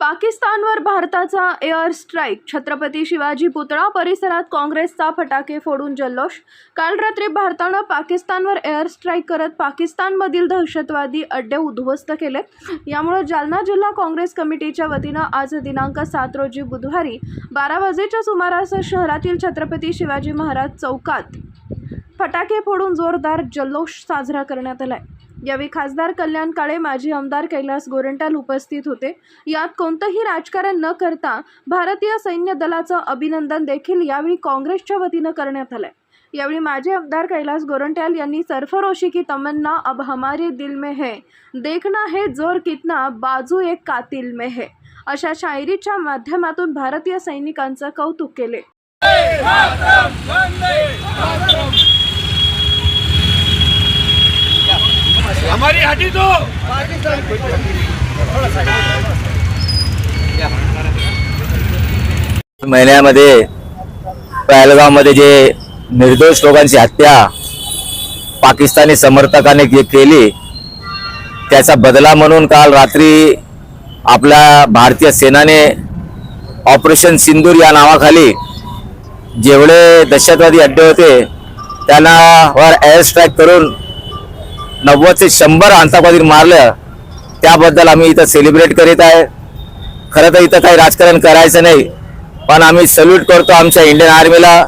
पाकिस्तानवर भारताचा air strike. Chhatrapati Shivaji पुतळा परिसरात काँग्रेसचा फटाके फोडून जल्लोष. काल रात्री भारतानं पाकिस्तानवर एअर स्ट्राईक करत पाकिस्तानमधील दहशतवादी अड्डे उद्ध्वस्त केले. यामुळे जालना जिल्हा काँग्रेस कमिटीच्या वतीनं आज दिनांक सात रोजी बुधवारी बारा वाजेच्या सुमारास शहरातील छत्रपती शिवाजी महाराज चौकात फटाके फोडून जोरदार जल्लोष साजरा करण्यात आला आहे यावेळी खासदार कल्याण काळे माजी आमदार कैलास गोरंट्याल उपस्थित होते. यात कोणतंही राजकारण न करता भारतीय सैन्य दलाचं अभिनंदन देखील यावेळी काँग्रेसच्या वतीनं करण्यात आलं यावेळी माजी आमदार कैलास गोरंट्याल यांनी सरफरोशी की तमन्ना अब हमारे दिल में है देखना है जोर कितना बाजू एक कातिल में है अशा शायरीच्या माध्यमातून भारतीय सैनिकांचं कौतुक केले. हटी महिन्यामध्ये पहलगावमध्ये जे निर्दोष लोकांची हत्या पाकिस्तानी समर्थकाने जे केली त्याचा बदला म्हणून काल रात्री आपल्या भारतीय सेनाने ऑपरेशन सिंदूर या नावाखाली जेवढे दहशतवादी अड्डे होते त्यांना वर एअर स्ट्राईक करून नव्वद ते शंभर आतंकवादी मारलं त्याबद्दल आम्ही इथं सेलिब्रेट करीत आहे. खरं तर इथं काही राजकारण करायचं नाही. पण आम्ही सल्यूट करतो आमच्या इंडियन आर्मीला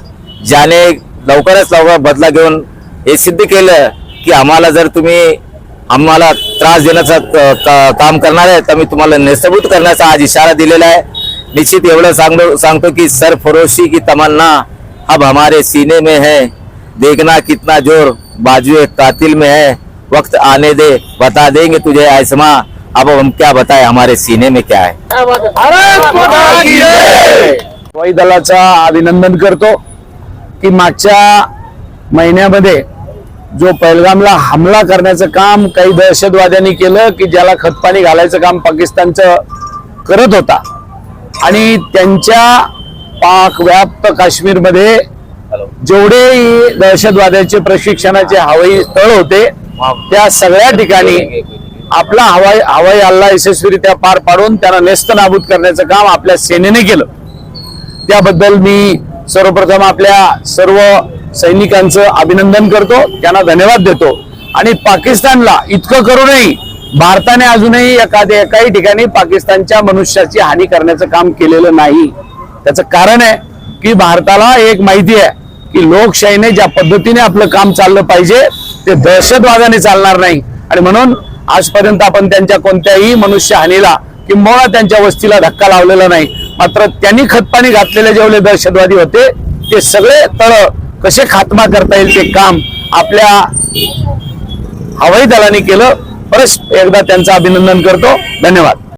ज्याने लवकरच लवकर बदला घेऊन हे सिद्ध केलं की आम्हाला जर तुम्ही आम्हाला त्रास देण्याचं काम करणार आहे तर मी तुम्हाला नेस्तभूत करण्याचा आज इशारा दिलेला आहे. निश्चित एवढं सांगतो सांगतो की सर फरोशी की तमन्ना अब हमारे सीने में है. देखना कितना जोर बाजू कातिल में है. वक्त आने दे बता देंगे तुझे ऐसमा अब हम क्या बताएं हमारे सीने में क्या है? हवाई दलाचा अभिनंदन करतो की मागच्या महिन्यामध्ये जो पहलगामला हमला करण्याचं काम काही दहशतवाद्यांनी केलं की ज्याला खतपाणी घालायचं काम पाकिस्तानचं करत होता. आणि त्यांच्या पाक व्याप्त काश्मीरमध्ये जेवढे दहशतवाद्याचे प्रशिक्षणाचे हवाई तळ होते त्या सगळ्या ठिकाणी आपला हवाई हवाई हल्ला यशस्वीरित्या पार पाडून त्यांना नेस्त नाबूद करण्याचं काम आपल्या सेनेने केलं. त्याबद्दल मी सर्वप्रथम आपल्या सर्व सैनिकांचं अभिनंदन करतो त्यांना धन्यवाद देतो. आणि पाकिस्तानला इतकं करूनही भारताने अजूनही एखाद्या एकाही ठिकाणी पाकिस्तानच्या मनुष्याची हानी करण्याचं काम केलेलं नाही. त्याचं कारण आहे की भारताला एक माहिती आहे की लोकशाहीने ज्या पद्धतीने आपलं काम चाललं पाहिजे ते दहशतवादाने चालणार नाही. आणि म्हणून आजपर्यंत आपण त्यांच्या कोणत्याही मनुष्यहानीला किंबहुना त्यांच्या वस्तीला धक्का लावलेला नाही. मात्र त्यांनी खतपाणी घातलेले जेवढे दहशतवादी होते ते सगळे तळ कसे खात्मा करता येईल ते काम आपल्या हवाई दलाने केलं. परत एकदा त्यांचं अभिनंदन करतो. धन्यवाद.